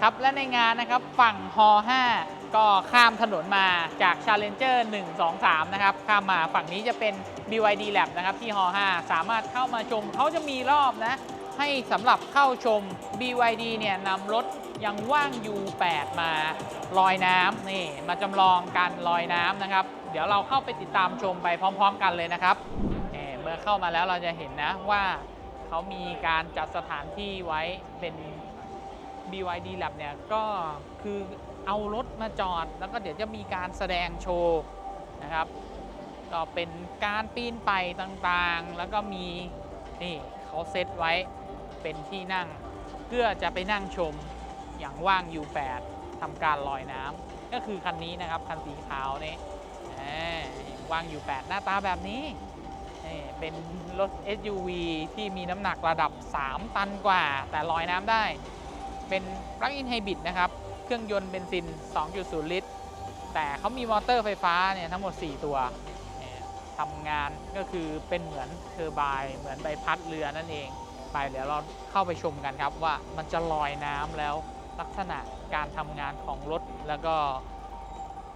ครับและในงานนะครับฝั่งฮ5ก็ข้ามถนนมาจาก Challenger 1 2 3 นะครับ ข้ามมาฝั่งนี้จะเป็น BYD Lab นะครับที่ฮ5สามารถเข้ามาชมเขาจะมีรอบนะ ให้สำหรับเข้าชม BYD เนี่ยนำรถยังว่าง U8 มาลอยน้ำนี่มาจำลองการลอยน้ำนะครับ เดี๋ยวเราเข้าไปติดตามชมไปพร้อม ๆ กันเลยนะครับเมื่อเข้ามาแล้วเราจะเห็นนะว่าเขามีการจัดสถานที่ไว้เป็น BYD Lab เนี่ยก็คือเอารถมาจอด แล้วก็เดี๋ยวจะมีการแสดงโชว์นะครับ ก็เป็นการปีนไปต่างๆ แล้วก็มีนี่เขาเซตไว้เป็นที่นั่ง เพื่อจะไปนั่งชมอย่างว่าง U8 ทำการลอยน้ำก็คือคันนี้นะครับ คันสีขาวนี่อ่าว่าง U8 หน้าตาแบบนี้ เป็นรถ SUV ที่มีน้ำหนักระดับ 3 ตันกว่า แต่ลอยน้ำได้ เป็น Plug-in Hybrid นะครับ เครื่องยนต์เบนซิน 2.0 ลิตร แต่เขามีมอเตอร์ไฟฟ้าเนี่ยทั้งหมด 4 ตัวทำงานก็คือเป็นเหมือนเทอร์ไบน์เหมือนใบพัดเรือนั่นเอง ไปเดี๋ยวเราเข้าไปชมกันครับว่ามันจะลอยน้ำแล้วลักษณะการทำงานของรถแล้วก็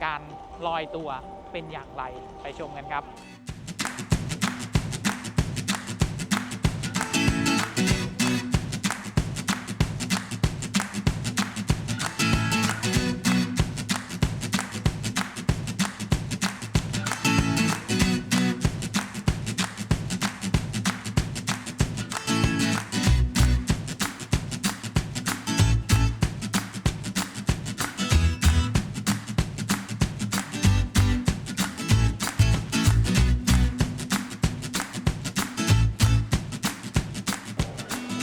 การลอยตัวเป็นอย่างไรไปชมกันครับ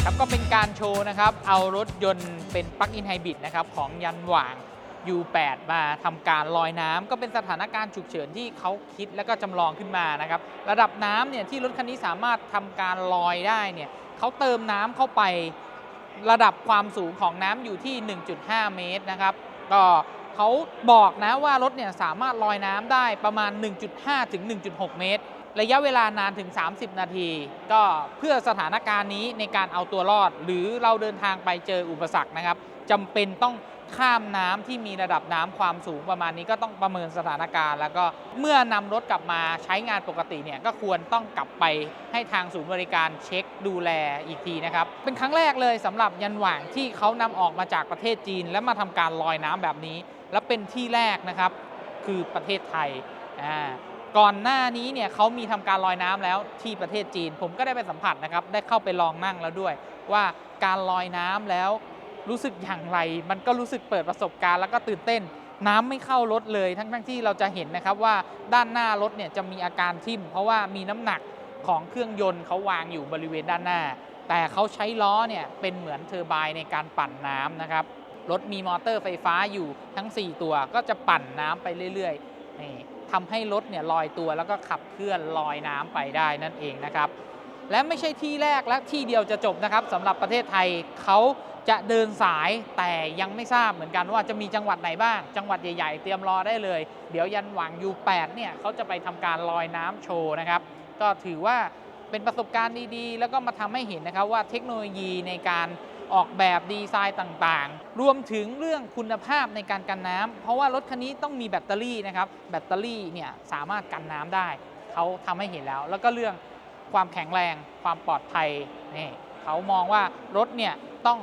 ครับก็เป็นการโชว์นะครับ เอารถยนต์เป็นปลั๊กอินไฮบริดนะครับของยันหว่าง U8 มาทำการลอยน้ำก็เป็นสถานการณ์ฉุกเฉินที่เขาคิดแล้วก็จำลองขึ้นมานะครับ ระดับน้ำเนี่ยที่รถคันนี้สามารถทำการลอยได้เนี่ยเขาเติมน้ำเข้าไประดับความสูงของน้ำอยู่ที่ 1.5 เมตรนะครับ ก็ เขาบอกนะว่ารถเนี่ยสามารถลอยน้ำได้ประมาณ 1.5 ถึง 1.6 เมตร ระยะเวลานานถึง 30 นาที ก็เพื่อสถานการณ์นี้ในการเอาตัวรอด หรือเราเดินทางไปเจออุปสรรคนะครับ จำเป็นต้องข้ามน้ำที่มีระดับน้ำความสูงประมาณนี้ก็ต้องประเมินสถานการณ์ แล้วก็เมื่อนำรถกลับมาใช้งานปกติเนี่ยก็ควรต้องกลับไปให้ทางศูนย์บริการเช็คดูแลอีกทีนะครับ เป็นครั้งแรกเลยสำหรับยันหว่างที่เขานำออกมาจากประเทศจีน และมาทำการลอยน้ำแบบนี้ และเป็นที่แรกนะครับคือประเทศไทยอ่าก่อนหน้านี้เนี่ยเขามีทำการลอยน้ำแล้วที่ประเทศจีน ผมก็ได้ไปสัมผัสนะครับได้เข้าไปลองนั่งแล้วด้วย ว่าการลอยน้ำแล้ว รู้สึกอย่างไร มันก็รู้สึกเปิดประสบการณ์แล้วก็ตื่นเต้น น้ำไม่เข้ารถเลย ทั้งทั้งที่เราจะเห็นนะครับว่าด้านหน้ารถเนี่ยจะมีอาการทิ่ม เพราะว่ามีน้ำหนักของเครื่องยนต์เขาวางอยู่บริเวณด้านหน้า แต่เขาใช้ล้อเนี่ยเป็นเหมือนเทอร์ไบน์ในการปั่นน้ำนะครับรถมีมอเตอร์ไฟฟ้าอยู่ทั้ง 4 ตัว ก็จะปั่นน้ำไปเรื่อยๆนี่ทำให้รถเนี่ยลอยตัวแล้วก็ขับเคลื่อนลอยน้ำไปได้นั่นเองนะครับ และไม่ใช่ที่แรกและที่เดียวจะจบนะครับสำหรับประเทศไทยเขา จะเดินสายแต่ยังไม่ทราบเหมือนกันว่าจะมีจังหวัดไหนบ้าง จังหวัดใหญ่ๆ เตรียมรอได้เลย เดี๋ยวยันหวัง U8 เนี่ยเขาจะไปทำการลอยน้ำโชว์นะครับ ก็ถือว่าเป็นประสบการณ์ดีๆ แล้วก็มาทำให้เห็นนะครับว่าเทคโนโลยีในการออกแบบดีไซน์ต่างๆ รวมถึงเรื่องคุณภาพในการกันน้ำเพราะว่ารถคันนี้ต้องมีแบตเตอรี่นะครับ แบตเตอรี่เนี่ยสามารถกันน้ำได้ เขาทำให้เห็นแล้ว แล้วก็เรื่องความแข็งแรง ความปลอดภัยนี่เขามองว่ารถเนี่ยต้อง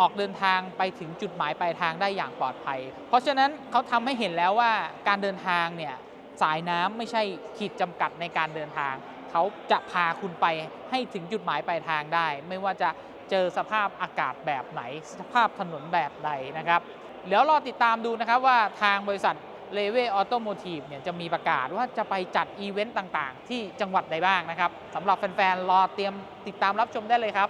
ออกเดินทางไปถึงจุดหมายปลายทางได้อย่างปลอดภัย เพราะฉะนั้นเขาทำให้เห็นแล้วว่าการเดินทางเนี่ยสายน้ำไม่ใช่ขีดจำกัดในการเดินทาง เขาจะพาคุณไปให้ถึงจุดหมายปลายทางได้ ไม่ว่าจะเจอสภาพอากาศแบบไหน สภาพถนนแบบใดนะครับเดี๋ยวรอติดตามดูนะครับว่าทางบริษัทเลเวออโตโมทีฟเนี่ยจะมีประกาศว่าจะไปจัดอีเวนต์ต่างๆ ที่จังหวัดใดบ้างนะครับสำหรับแฟนๆ รอเตรียมติดตามรับชมได้เลยครับ